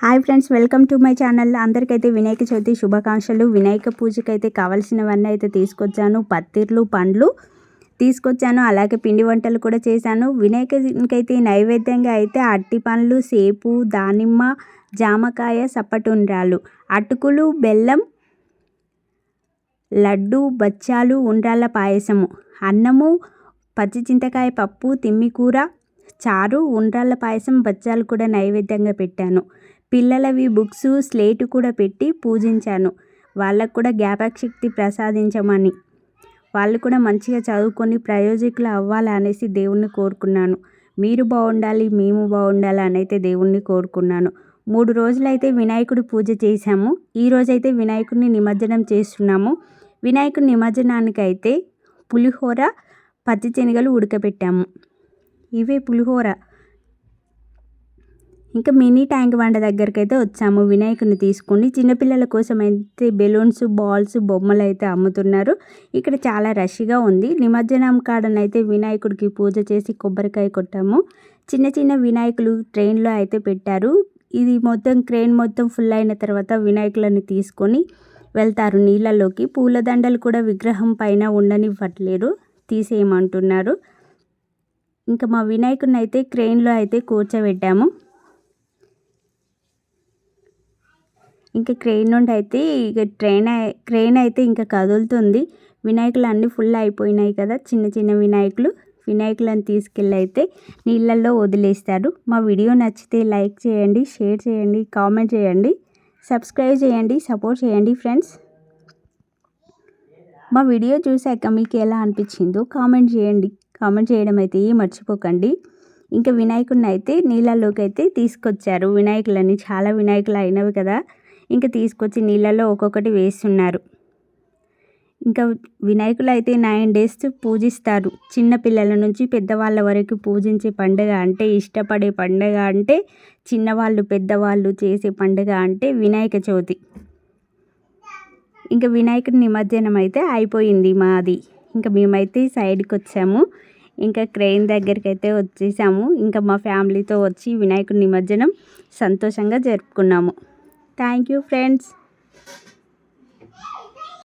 Hi friends welcome to my channel. అందరికైతే Vinayaka Chavithi శుభాకాంక్షలు. వినాయక పూజకి అయితే కావాల్సినవన్నీ అయితే తీసుకొచ్చాను. పత్తిర్లు పండ్లు తీసుకొచ్చాను. అలాగే పిండి వంటలు కూడా చేశాను. వినాయకునికైతే నైవేద్యంగా అయితే అట్టి పండ్లు సేపు దానిమ్మ జామకాయ సప్పటుండ్రాలు అటుకులు బెల్లం లడ్డు బచ్చాలు ఉండ్రాళ్ళ పాయసము అన్నము పచ్చి చింతకాయ పప్పు తిమ్మికూర చారు ఉండ్రాళ్ళ పాయసం బచ్చాలు కూడా నైవేద్యంగా పెట్టాను. పిల్లలవి బుక్స్ స్లేటు కూడా పెట్టి పూజించాను. వాళ్ళకు కూడా జ్ఞాపకశక్తి ప్రసాదించమని. వాళ్ళు కూడా మంచిగా చదువుకొని ప్రయోజకులు అవ్వాలి అనేసి దేవుణ్ణి కోరుకున్నాను. మీరు బాగుండాలి మేము బాగుండాలి అని అయితే దేవుణ్ణి కోరుకున్నాను. మూడు రోజులైతే వినాయకుడి పూజ చేశాము. ఈరోజైతే వినాయకుడిని నిమజ్జనం చేస్తున్నాము. వినాయకుడి నిమజ్జనానికి అయితే పులిహోర పచ్చి శనగలు ఉడకబెట్టాము ఇవే పులిహోర. ఇంకా మినీ ట్యాంక్ బండ దగ్గరికి అయితే వచ్చాము. వినాయకుని తీసుకుని చిన్నపిల్లల కోసం అయితే బెలూన్స్ బాల్స్ బొమ్మలు అయితే అమ్ముతున్నారు. ఇక్కడ చాలా రష్గా ఉంది. నిమజ్జనం కాడనైతే వినాయకుడికి పూజ చేసి కొబ్బరికాయ కొట్టాము. చిన్న చిన్న వినాయకులు ట్రైన్లో అయితే పెట్టారు. ఇది మొత్తం క్రెయిన్ మొత్తం ఫుల్ అయిన తర్వాత వినాయకులను తీసుకొని వెళ్తారు నీళ్ళలోకి. పూలదండలు కూడా విగ్రహం పైన ఉండనివ్వట్లేరు తీసేయమంటున్నారు. ఇంకా మా వినాయకుడిని అయితే క్రెయిన్లో అయితే కూర్చోబెట్టాము. ఇంకా క్రెయిన్ నుండి అయితే ఇక ట్రైన్ క్రెయిన్ అయితే ఇంకా కదులుతుంది. వినాయకులు అన్నీ ఫుల్ అయిపోయినాయి కదా చిన్న చిన్న వినాయకులు. వినాయకులను తీసుకెళ్ళి అయితే నీళ్ళల్లో వదిలేస్తారు. మా వీడియో నచ్చితే లైక్ చేయండి షేర్ చేయండి కామెంట్ చేయండి సబ్స్క్రైబ్ చేయండి సపోర్ట్ చేయండి ఫ్రెండ్స్. మా వీడియో చూశాక మీకు ఎలా అనిపించిందో కామెంట్ చేయండి. కామెంట్ చేయడం అయితే మర్చిపోకండి. ఇంకా వినాయకుడిని అయితే నీళ్ళలోకి అయితే తీసుకొచ్చారు. వినాయకులని చాలా వినాయకులు అయినవి కదా. ఇంకా తీసుకొచ్చి నీళ్ళలో ఒక్కొక్కటి వేస్తున్నారు. ఇంకా వినాయకులు అయితే నైన్ డేస్ పూజిస్తారు. చిన్నపిల్లల నుంచి పెద్దవాళ్ళ వరకు పూజించే పండుగ అంటే ఇష్టపడే పండుగ అంటే చిన్నవాళ్ళు పెద్దవాళ్ళు చేసే పండుగ అంటే వినాయక చవితి. ఇంకా వినాయకుడి నిమజ్జనం అయితే అయిపోయింది మాది. ఇంకా మేమైతే సైడ్కి వచ్చాము. ఇంకా క్రెయిన్ దగ్గరికి అయితే వచ్చేసాము. ఇంకా మా ఫ్యామిలీతో వచ్చి వినాయకుడి నిమజ్జనం సంతోషంగా జరుపుకున్నాము. Thank you friends.